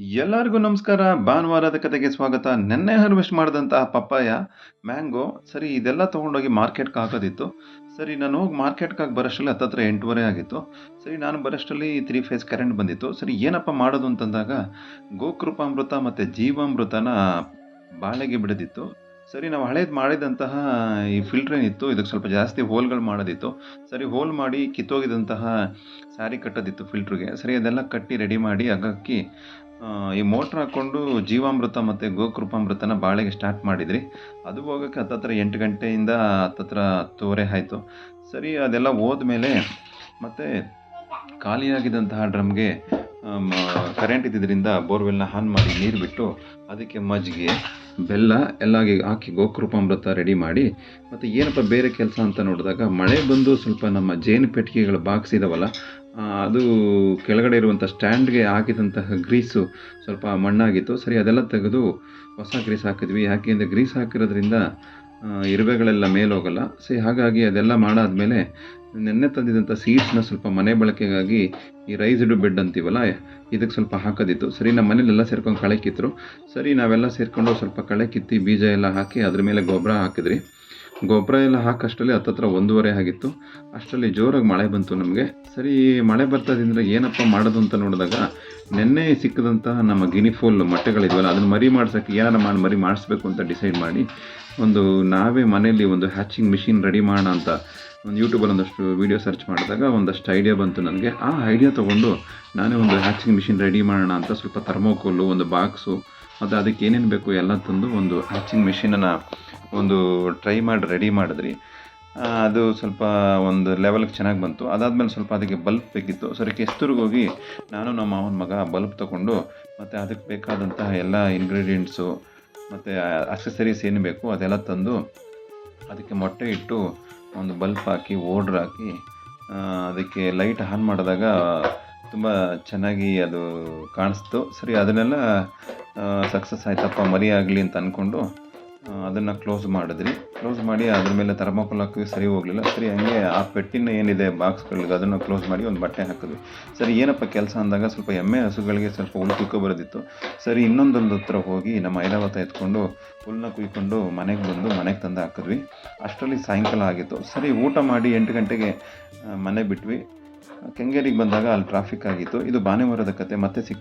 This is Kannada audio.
ಎಲ್ಲರಿಗೂ ನಮಸ್ಕಾರ. ಭಾನುವಾರದ ಕತೆಗೆ ಸ್ವಾಗತ. ನೆನ್ನೆ ಹರ್ವೆಸ್ಟ್ ಮಾಡಿದಂತಹ ಪಪ್ಪಾಯ ಮ್ಯಾಂಗೋ ಸರಿ ಇದೆಲ್ಲ ತೊಗೊಂಡೋಗಿ ಮಾರ್ಕೆಟ್ಗೆ ಹಾಕೋದಿತ್ತು. ಸರಿ ನಾನು ಹೋಗಿ ಮಾರ್ಕೆಟ್ಗೆ ಹಾಕಿ ಬರೋಷ್ಟರಲ್ಲಿ ಹತ್ತತ್ರ ಎಂಟೂವರೆ ಆಗಿತ್ತು. ಸರಿ ನಾನು ಬರೋಷ್ಟರಲ್ಲಿ ತ್ರೀ ಫೇಸ್ ಕರೆಂಟ್ ಬಂದಿತ್ತು. ಸರಿ ಏನಪ್ಪ ಮಾಡೋದು ಅಂತಂದಾಗ ಗೋಕೃಪಾಮೃತ ಮತ್ತು ಜೀವಾಮೃತನ ಬಾಳೆಗೆ ಬಿಡದಿತ್ತು. ಸರಿ ನಾವು ಹಳೇದು ಮಾಡಿದಂತಹ ಈ ಫಿಲ್ಟರ್ ಏನಿತ್ತು ಇದಕ್ಕೆ ಸ್ವಲ್ಪ ಜಾಸ್ತಿ ಹೋಲ್ಗಳು ಮಾಡೋದಿತ್ತು. ಸರಿ ಹೋಲ್ ಮಾಡಿ ಕಿತ್ತೋಗಿದಂತಹ ಸ್ಯಾರಿ ಕಟ್ಟೋದಿತ್ತು ಫಿಲ್ಟ್ರಿಗೆ ಸರಿ ಅದೆಲ್ಲ ಕಟ್ಟಿ ರೆಡಿ ಮಾಡಿ ಹಗ್ಗಕ್ಕಿ ಆ, ಈ ಮೋಟ್ರ್ ಹಾಕ್ಕೊಂಡು ಜೀವಾಮೃತ ಮತ್ತು ಗೋಕೃಪಾಮೃತನ ಬಾಳೆಗೆ ಸ್ಟಾರ್ಟ್ ಮಾಡಿದ್ರಿ. ಅದು ಹೋಗೋಕ್ಕೆ ಹತ್ತತ್ರ ಎಂಟು ಗಂಟೆಯಿಂದ ಹತ್ತತ್ರ ತೋರೆ ಆಯಿತು. ಸರಿ, ಅದೆಲ್ಲ ಹೋದ್ಮೇಲೆ ಮತ್ತೆ ಖಾಲಿಯಾಗಿದ್ದಂತಹ ಡ್ರಮ್ಗೆ ಕರೆಂಟ್ ಇದ್ದಿದ್ದರಿಂದ ಬೋರ್ವೆಲ್ನ ಆನ್ ಮಾಡಿ ನೀರು ಬಿಟ್ಟು ಅದಕ್ಕೆ ಮಜ್ಜಿಗೆ, ಬೆಲ್ಲ ಎಲ್ಲ ಹಾಕಿ ಗೋಕೃಪಾಮೃತ ರೆಡಿ ಮಾಡಿ, ಮತ್ತು ಏನಪ್ಪ ಬೇರೆ ಕೆಲಸ ಅಂತ ನೋಡಿದಾಗ ಮಳೆ ಬಂದು ಸ್ವಲ್ಪ ನಮ್ಮ ಜೇನು ಪೆಟ್ಟಿಗೆಗಳ ಬಾಕ್ಸ್ ಇದಾವಲ್ಲ ಅದು ಕೆಳಗಡೆ ಇರುವಂಥ ಸ್ಟ್ಯಾಂಡ್ಗೆ ಹಾಕಿದಂತಹ ಗ್ರೀಸು ಸ್ವಲ್ಪ ಮಣ್ಣಾಗಿತ್ತು. ಸರಿ, ಅದೆಲ್ಲ ತೆಗೆದು ಹೊಸ ಗ್ರೀಸ್ ಹಾಕಿದ್ವಿ. ಯಾಕೆಂದರೆ ಗ್ರೀಸ್ ಹಾಕಿರೋದ್ರಿಂದ ಇರುವೆಗಳೆಲ್ಲ ಮೇಲೋಗಲ್ಲ. ಸರಿ, ಹಾಗಾಗಿ ಅದೆಲ್ಲ ಮಾಡಾದ್ಮೇಲೆ ನೆನ್ನೆ ತಂದಿದ್ದಂಥ ಸೀಡ್ಸ್ನ ಸ್ವಲ್ಪ ಮನೆ ಬಳಕೆಗಾಗಿ ಈ ರೈಸ್ಡ್ ಬೆಡ್ ಅಂತೀವಲ್ಲ, ಇದಕ್ಕೆ ಸ್ವಲ್ಪ ಹಾಕೋದಿತ್ತು. ಸರಿ, ನಮ್ಮ ಮನೇಲೆಲ್ಲ ಸೇರ್ಕೊಂಡು ಕಳೆ ಕಿತ್ತರು. ಸರಿ, ನಾವೆಲ್ಲ ಸೇರಿಕೊಂಡು ಸ್ವಲ್ಪ ಕಳೆ ಕಿತ್ತಿ ಬೀಜ ಎಲ್ಲ ಹಾಕಿ ಅದ್ರ ಮೇಲೆ ಗೊಬ್ಬರ ಹಾಕಿದ್ರಿ ಗೊಬ್ಬರ ಎಲ್ಲ ಹಾಕಷ್ಟರಲ್ಲಿ ಹತ್ತತ್ರ ಒಂದೂವರೆ ಆಗಿತ್ತು. ಅಷ್ಟರಲ್ಲಿ ಜೋರಾಗಿ ಮಳೆ ಬಂತು ನಮಗೆ. ಸರಿ ಮಳೆ ಬರ್ತದಿಂದ ಏನಪ್ಪ ಮಾಡೋದು ಅಂತ ನೋಡಿದಾಗ ನಿನ್ನೆ ಸಿಕ್ಕಿದಂತಹ ನಮ್ಮ ಗಿನಿಫೋಲ್ ಮೊಟ್ಟೆಗಳಿದ್ವಲ್ಲ, ಅದನ್ನು ಮರಿ ಮಾಡ್ಸೋಕ್ಕೆ ಏನಾರ ಮಾಡಿ ಮರಿ ಮಾಡಿಸ್ಬೇಕು ಅಂತ ಡಿಸೈಡ್ ಮಾಡಿ ಒಂದು ನಾವೇ ಮನೆಯಲ್ಲಿ ಒಂದು ಹ್ಯಾಚಿಂಗ್ ಮಿಷಿನ್ ರೆಡಿ ಮಾಡೋಣ ಅಂತ ಒಂದು ಯೂಟ್ಯೂಬಲ್ಲಿ ಒಂದಷ್ಟು ವೀಡಿಯೋ ಸರ್ಚ್ ಮಾಡಿದಾಗ ಒಂದಷ್ಟು ಐಡಿಯಾ ಬಂತು ನನಗೆ. ಆ ಐಡಿಯಾ ತೊಗೊಂಡು ನಾನೇ ಒಂದು ಹ್ಯಾಚಿಂಗ್ ಮಿಷಿನ್ ರೆಡಿ ಮಾಡೋಣ ಅಂತ ಸ್ವಲ್ಪ ಥರ್ಮೋಕೋಲು ಒಂದು ಬಾಕ್ಸು ಮತ್ತು ಅದಕ್ಕೆ ಏನೇನು ಬೇಕು ಎಲ್ಲ ತಂದು ಒಂದು ಹ್ಯಾಚಿಂಗ್ ಮಿಷಿನನ್ನು ಒಂದು ಟ್ರೈ ಮಾಡಿ ರೆಡಿ ಮಾಡಿದ್ರಿ ಅದು ಸ್ವಲ್ಪ ಒಂದು ಲೆವೆಲ್ಗೆ ಚೆನ್ನಾಗಿ ಬಂತು. ಅದಾದಮೇಲೆ ಸ್ವಲ್ಪ ಅದಕ್ಕೆ ಬಲ್ಬ್ ಬೇಕಿತ್ತು. ಸರಿ ಕೆಸ್ತೂರಿಗೆ ಹೋಗಿ ನಾನು ನಮ್ಮ ಮಾವನ ಮಗ ಬಲ್ಬ್ ತಗೊಂಡು ಮತ್ತು ಅದಕ್ಕೆ ಬೇಕಾದಂತಹ ಎಲ್ಲ ಇಂಗ್ರೀಡಿಯೆಂಟ್ಸು ಮತ್ತು ಅಕ್ಸೆಸರೀಸ್ ಏನು ಬೇಕು ಅದೆಲ್ಲ ತಂದು ಅದಕ್ಕೆ ಮೊಟ್ಟೆ ಇಟ್ಟು ಒಂದು ಬಲ್ಬ್ ಹಾಕಿ ಓಡ್ರ್ ಹಾಕಿ ಅದಕ್ಕೆ ಲೈಟ್ ಆನ್ ಮಾಡಿದಾಗ ತುಂಬ ಚೆನ್ನಾಗಿ ಅದು ಕಾಣಿಸ್ತು. ಸರಿ, ಅದನ್ನೆಲ್ಲ ಸಕ್ಸಸ್ ಆಯ್ತಪ್ಪ ಮರಿ ಆಗಲಿ ಅಂತ ಅಂದ್ಕೊಂಡು ಅದನ್ನು ಕ್ಲೋಸ್ ಮಾಡಿದ್ರಿ. ಕ್ಲೋಸ್ ಮಾಡಿ ಅದ್ರ ಮೇಲೆ ಥರ್ಮಾಕೋಲ್ ಹಾಕಿದ್ವಿ ಸರಿ ಹೋಗಲಿಲ್ಲ. ಸರಿ, ಹಂಗೆ ಆ ಪೆಟ್ಟಿನ ಏನಿದೆ ಬಾಕ್ಸ್ಗಳಿಗೆ ಅದನ್ನು ಕ್ಲೋಸ್ ಮಾಡಿ ಒಂದು ಬಟ್ಟೆ ಹಾಕಿದ್ವಿ. ಸರಿ, ಏನಪ್ಪ ಕೆಲಸ ಅಂದಾಗ ಸ್ವಲ್ಪ ಎಮ್ಮೆ ಹಸುಗಳಿಗೆ ಸ್ವಲ್ಪ ಹುಲ್ಲು ಕುಯ್ಕೊ ಬರೋದಿತ್ತು. ಸರಿ, ಇನ್ನೊಂದೊಂದು ಹತ್ರ ಹೋಗಿ ನಮ್ಮ ಐರಾವತ ಎತ್ಕೊಂಡು ಹುಲ್ಲನ್ನ ಕುಯ್ಕೊಂಡು ಮನೆಗೆ ಬಂದು ಮನೆಗೆ ತಂದು ಹಾಕಿದ್ವಿ. ಅಷ್ಟರಲ್ಲಿ ಸಾಯಂಕಾಲ ಆಗಿತ್ತು. ಸರಿ, ಊಟ ಮಾಡಿ ಎಂಟು ಗಂಟೆಗೆ ಮನೆ ಬಿಟ್ವಿ. ಕೆಂಗೇರಿಗೆ ಬಂದಾಗ ಅಲ್ಲಿ ಟ್ರಾಫಿಕ್ ಆಗಿತ್ತು. ಇದು ಭಾನುವಾರದ ಕತೆ, ಮತ್ತೆ ಸಿಕ್